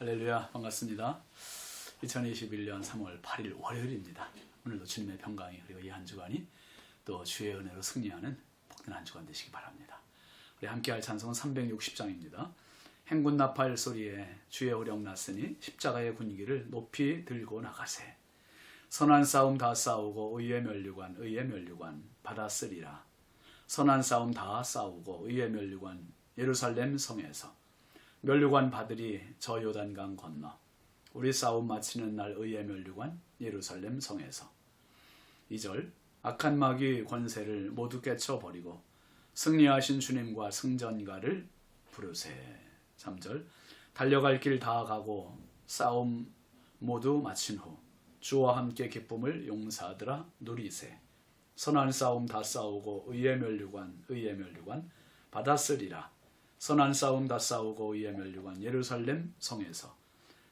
할렐루야 반갑습니다. 2021년 3월 8일 월요일입니다. 오늘도 주님의 평강이 그리고 이 한 주간이 또 주의 은혜로 승리하는 복된 한 주간 되시기 바랍니다. 우리 함께할 찬송은 360장입니다. 행군 나팔 소리에 주의 호령 났으니 십자가의 군기를 높이 들고 나가세. 선한 싸움 다 싸우고 의의 면류관 의의 면류관 받았으리라. 선한 싸움 다 싸우고 의의 면류관 예루살렘 성에서 면류관 받으리 저 요단강 건너 우리 싸움 마치는 날 의의 면류관 예루살렘 성에서. 2절 악한 마귀 권세를 모두 깨쳐버리고 승리하신 주님과 승전가를 부르세. 3절 달려갈 길 다 가고 싸움 모두 마친 후 주와 함께 기쁨을 용사하더라 누리세. 선한 싸움 다 싸우고 의의 면류관 의의 면류관 받았으리라 선한 싸움 다 싸우고 의의 면류관 예루살렘 성에서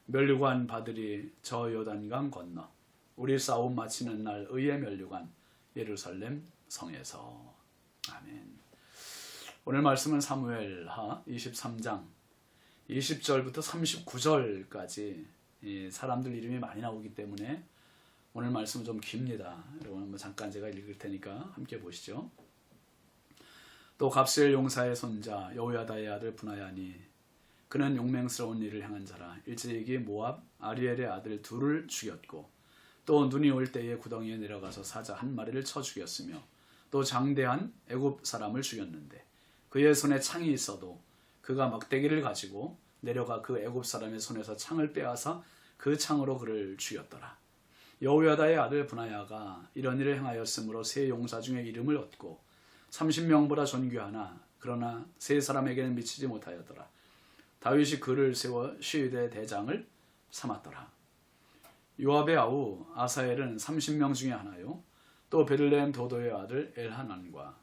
면류관 받으리 저 요단강 건너 우리 싸움 마치는 날 의의 면류관 예루살렘 성에서 아멘. 오늘 말씀은 사무엘하 23장 20절부터 39절까지 사람들 이름이 많이 나오기 때문에 오늘 말씀은 좀 깁니다. 여러분 잠깐 제가 읽을 테니까 함께 보시죠. 또 갑셀 용사의 손자 여호야다의 아들 분하야니 그는 용맹스러운 일을 행한 자라 일제에게 모압 아리엘의 아들 둘을 죽였고 또 눈이 올 때에 구덩이에 내려가서 사자 한 마리를 쳐 죽였으며 또 장대한 애굽 사람을 죽였는데 그의 손에 창이 있어도 그가 막대기를 가지고 내려가 그 애굽 사람의 손에서 창을 빼앗아 그 창으로 그를 죽였더라. 여호야다의 아들 분하야가 이런 일을 행하였으므로 세 용사 중에 이름을 얻고 30명보다 존귀하나 그러나 세 사람에게는 미치지 못하였더라. 다윗이 그를 세워 시위대 대장을 삼았더라. 요압의 아우 아사엘은 30명 중에 하나요. 또 베들레헴 도도의 아들 엘하난과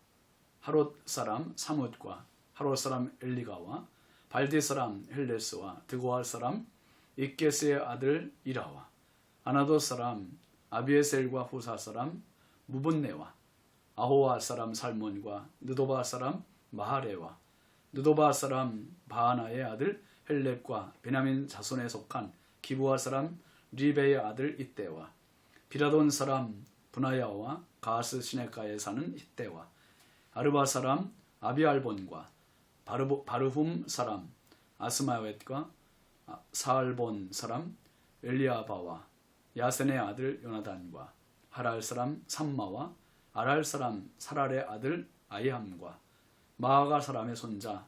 하롯 사람 사뭇과 하롯 사람 엘리가와 발디 사람 헬레스와 드고할 사람 이게스의 아들 이라와 아나도 사람 아비에셀과 후사 사람 무분네와 아호와 사람 살몬과 느도바 사람 마하레와 느도바 사람 바하나의 아들 헬렙과 베냐민 자손에 속한 기부하 사람 리베의 아들 이때와 비라돈 사람 분하야와 가스 시네가에 사는 이때와 아르바 사람 아비알본과 바르보, 바르훔 사람 아스마웻과 사알본 사람 엘리아바와 야센의 아들 요나단과 하랄 사람 삼마와 아랄 사람 사랄의 아들 아이함과 마아가 사람의 손자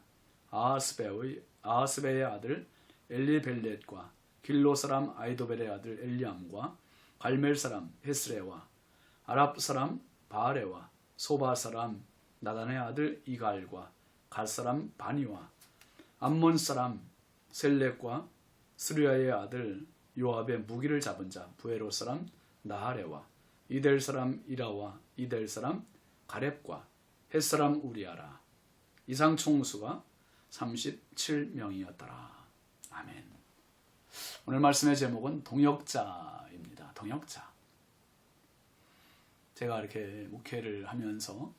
아하스베의 아하스베의 아들 엘리벨렛과 길로 사람 아이도벨의 아들 엘리암과 갈멜 사람 헤스레와 아랍 사람 바아레와 소바 사람 나단의 아들 이갈과 갈 사람 바니와 암몬 사람 셀렉과 스루야의 아들 요압의 무기를 잡은 자 부에로 사람 나하레와 이델 사람 이라와 이델 사람 가렙과 헷 사람 우리아라 이상 총수가 37명이었더라. 아멘. 오늘 말씀의 제목은 동역자입니다. 동역자. 제가 이렇게 목회를 하면서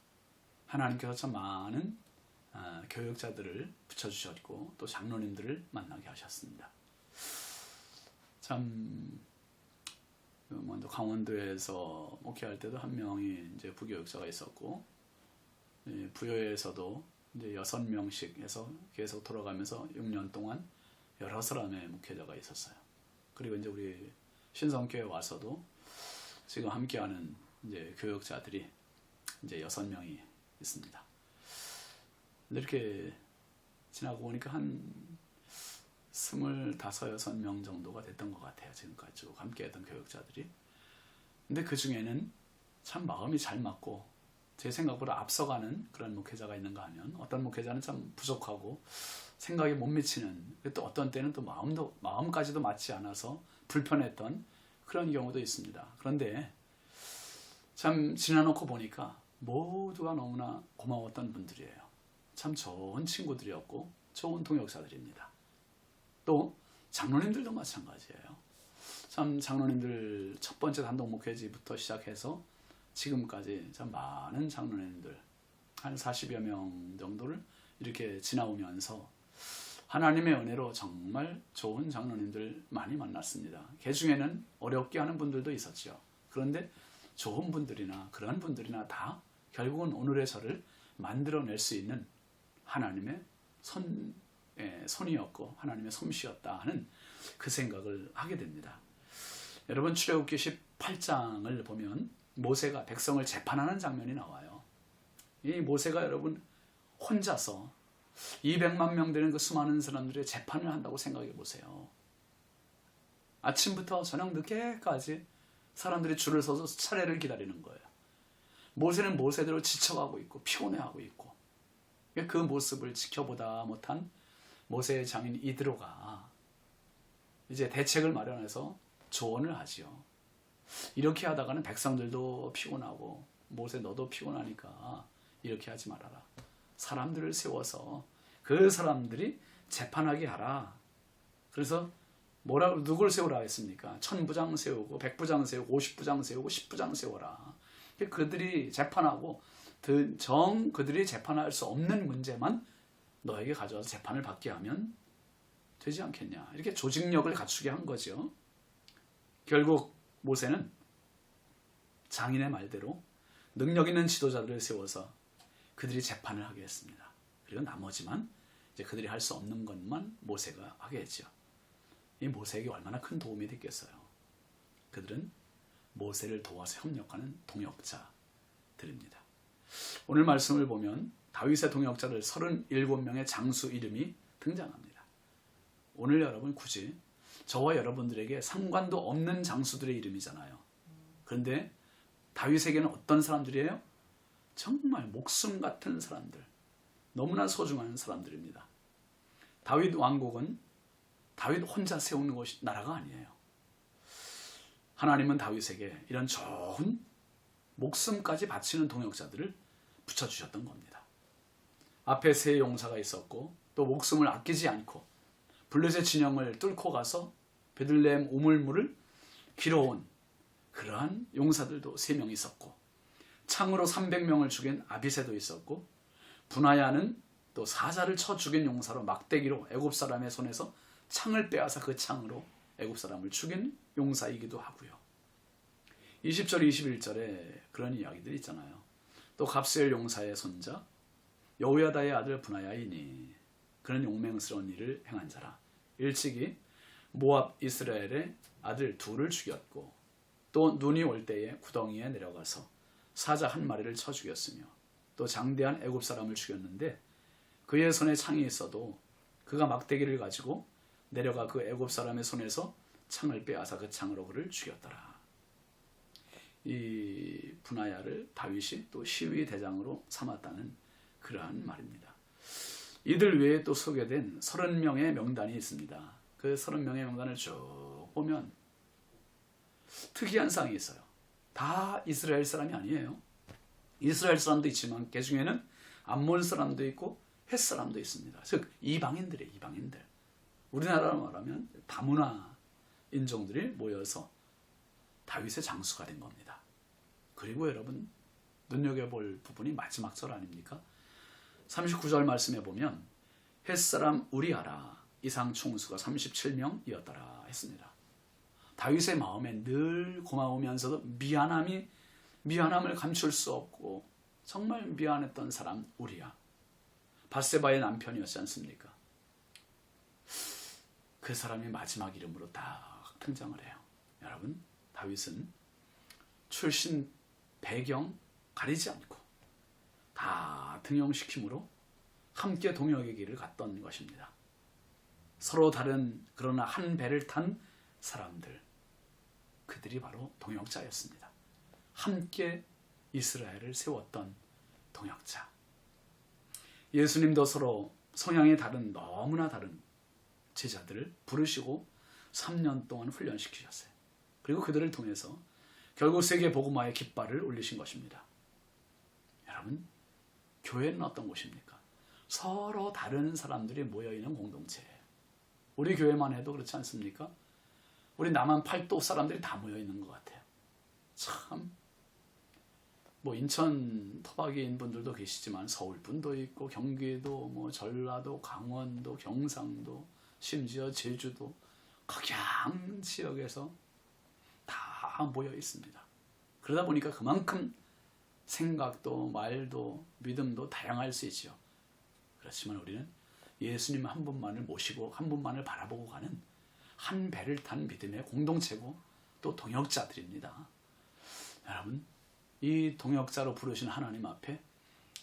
하나님께서 참 많은 아, 교역자들을 붙여주셨고 또 장로님들을 만나게 하셨습니다. 참 먼저 강원도에서 목회할 때도 한 명이 이제 부교역자가 있었고 예, 부여에서도 이제 여섯 명씩 해서 계속 돌아가면서 6년 동안 여러 사람의 목회자가 있었어요. 그리고 이제 우리 신성교회 와서도 지금 함께하는 이제 교역자들이 이제 여섯 명이 있습니다. 이렇게 지나고 보니까 한 스물다섯 여섯 명 정도가 됐던 것 같아요. 지금까지 쭉 함께했던 교역자들이. 근데 그 중에는 참 마음이 잘 맞고 제 생각보다 앞서가는 그런 목회자가 있는가 하면 어떤 목회자는 참 부족하고 생각이 못 미치는 또 어떤 때는 또 마음도 마음까지도 맞지 않아서 불편했던 그런 경우도 있습니다. 그런데 참 지나놓고 보니까 모두가 너무나 고마웠던 분들이에요. 참 좋은 친구들이었고 좋은 동역사들입니다. 또 장로님들도 마찬가지예요. 참 장로님들 첫 번째 단독 목회지부터 시작해서 지금까지 참 많은 장로님들 한 40여 명 정도를 이렇게 지나오면서 하나님의 은혜로 정말 좋은 장로님들 많이 만났습니다. 그 중에는 어렵게 하는 분들도 있었죠. 그런데 좋은 분들이나 그런 분들이나 다 결국은 오늘의 저를 만들어낼 수 있는 하나님의 손, 예, 손이었고 하나님의 솜씨였다 하는 그 생각을 하게 됩니다. 여러분 출애굽기 18장을 보면 모세가 백성을 재판하는 장면이 나와요. 이 모세가 여러분 혼자서 200만 명 되는 그 수많은 사람들의 재판을 한다고 생각해 보세요. 아침부터 저녁 늦게까지 사람들이 줄을 서서 차례를 기다리는 거예요. 모세는 모세대로 지쳐가고 있고 피곤해하고 있고 그 모습을 지켜보다 못한 모세의 장인 이드로가 이제 대책을 마련해서 조언을 하지요. 이렇게 하다가는 백성들도 피곤하고 모세 너도 피곤하니까 이렇게 하지 말아라. 사람들을 세워서 그 사람들이 재판하게 하라. 그래서 뭐라 누굴 세우라 했습니까? 천부장 세우고 백부장 세우고 오십부장 세우고 십부장 세워라. 그들이 재판하고 정 그들이 재판할 수 없는 문제만 너에게 가져와서 재판을 받게 하면 되지 않겠냐. 이렇게 조직력을 갖추게 한 거죠. 결국 모세는 장인의 말대로 능력 있는 지도자들을 세워서 그들이 재판을 하게 했습니다. 그리고 나머지만 이제 그들이 할 수 없는 것만 모세가 하게 했죠. 이 모세에게 얼마나 큰 도움이 됐겠어요. 그들은 모세를 도와서 협력하는 동역자들입니다. 오늘 말씀을 보면 다윗의 동역자들 37명의 장수 이름이 등장합니다. 오늘 여러분 굳이 저와 여러분들에게 상관도 없는 장수들의 이름이잖아요. 그런데 다윗에게는 어떤 사람들이에요? 정말 목숨 같은 사람들, 너무나 소중한 사람들입니다. 다윗 왕국은 다윗 혼자 세우는 것이 나라가 아니에요. 하나님은 다윗에게 이런 좋은 목숨까지 바치는 동역자들을 붙여주셨던 겁니다. 앞에 세 용사가 있었고 또 목숨을 아끼지 않고 블레셋 진영을 뚫고 가서 베들레헴 우물물을 길어온 그러한 용사들도 세 명 있었고 창으로 300명을 죽인 아비세도 있었고 분하야는 또 사자를 쳐 죽인 용사로 막대기로 애굽 사람의 손에서 창을 빼앗아 그 창으로 애굽 사람을 죽인 용사이기도 하고요. 20절 21절에 그런 이야기들이 있잖아요. 또 갑셀 용사의 손자 여호야다의 아들 분하야이니 그는 용맹스러운 일을 행한 자라. 일찍이 모압 이스라엘의 아들 둘을 죽였고 또 눈이 올 때에 구덩이에 내려가서 사자 한 마리를 쳐 죽였으며 또 장대한 애굽 사람을 죽였는데 그의 손에 창이 있어도 그가 막대기를 가지고 내려가 그 애굽 사람의 손에서 창을 빼앗아 그 창으로 그를 죽였더라. 이 분하야를 다윗이 또 시위 대장으로 삼았다는 그러한 말입니다. 이들 외에 또 소개된 30명의 명단이 있습니다. 그 30명의 명단을 쭉 보면 특이한 사항이 있어요. 다 이스라엘 사람이 아니에요. 이스라엘 사람도 있지만 그 중에는 암몬 사람도 있고 헷 사람도 있습니다. 즉 이방인들이에요. 이방인들. 우리나라로 말하면 다문화 인종들이 모여서 다윗의 장수가 된 겁니다. 그리고 여러분 눈여겨볼 부분이 마지막 절 아닙니까? 39절 말씀에 보면 햇사람 우리아라 이상 총수가 37명이었더라 했습니다. 다윗의 마음에 늘 고마우면서도 미안함이 미안함을 감출 수 없고 정말 미안했던 사람 우리야. 바세바의 남편이었지 않습니까? 그 사람이 마지막 이름으로 딱 등장을 해요. 여러분, 다윗은 출신 배경 가리지 않고 다 등용시킴으로 함께 동역의 길을 갔던 것입니다. 서로 다른 그러나 한 배를 탄 사람들 그들이 바로 동역자였습니다. 함께 이스라엘을 세웠던 동역자. 예수님도 서로 성향이 다른 너무나 다른 제자들을 부르시고 3년 동안 훈련시키셨어요. 그리고 그들을 통해서 결국 세계 복음화의 깃발을 올리신 것입니다. 여러분, 교회는 어떤 곳입니까? 서로 다른 사람들이 모여 있는 공동체예요. 우리 교회만 해도 그렇지 않습니까? 우리 남한 팔도 사람들이 다 모여 있는 것 같아요. 참 뭐 인천 토박이인 분들도 계시지만 서울 분도 있고 경기도 뭐 전라도 강원도 경상도 심지어 제주도 각양 지역에서 다 모여 있습니다. 그러다 보니까 그만큼 생각도 말도 믿음도 다양할 수 있지요. 그렇지만 우리는 예수님 한 분만을 모시고 한 분만을 바라보고 가는 한 배를 탄 믿음의 공동체고 또 동역자들입니다. 여러분 이 동역자로 부르신 하나님 앞에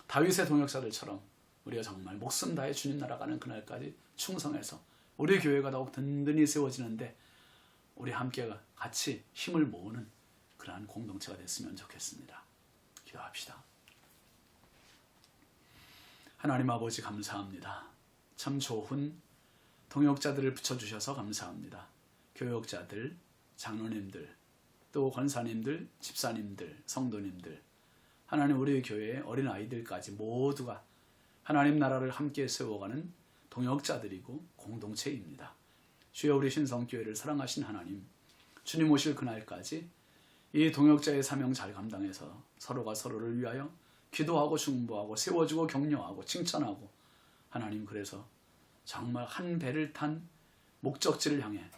다윗의 동역자들처럼 우리가 정말 목숨 다해 주님 나라 가는 그날까지 충성해서 우리 교회가 더욱 든든히 세워지는데 우리 함께 같이 힘을 모으는 그러한 공동체가 됐으면 좋겠습니다. 기도합시다. 하나님 아버지 감사합니다. 참 좋은 동역자들을 붙여주셔서 감사합니다. 교역자들, 장로님들, 또 권사님들, 집사님들, 성도님들, 하나님 우리 교회의 어린 아이들까지 모두가 하나님 나라를 함께 세워가는 동역자들이고 공동체입니다. 주여 우리 신성교회를 사랑하신 하나님, 주님 오실 그날까지 이 동역자의 사명 잘 감당해서 서로가 서로를 위하여 기도하고 중보하고 세워주고 격려하고 칭찬하고 하나님 그래서 정말 한 배를 탄 목적지를 향해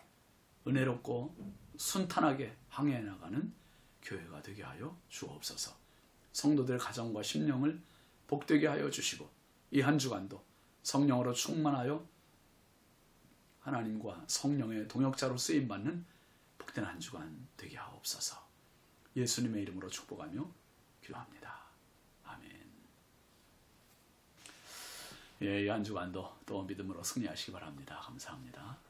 은혜롭고 순탄하게 항해해 나가는 교회가 되게 하여 주옵소서. 성도들 가정과 심령을 복되게 하여 주시고 이 한 주간도 성령으로 충만하여 하나님과 성령의 동역자로 쓰임 받는 복된 한 주간 되게 하옵소서. 예수님의 이름으로 축복하며 기도합니다. 아멘. 예, 이한 주간도 또 믿음으로 승리하시기 바랍니다. 감사합니다.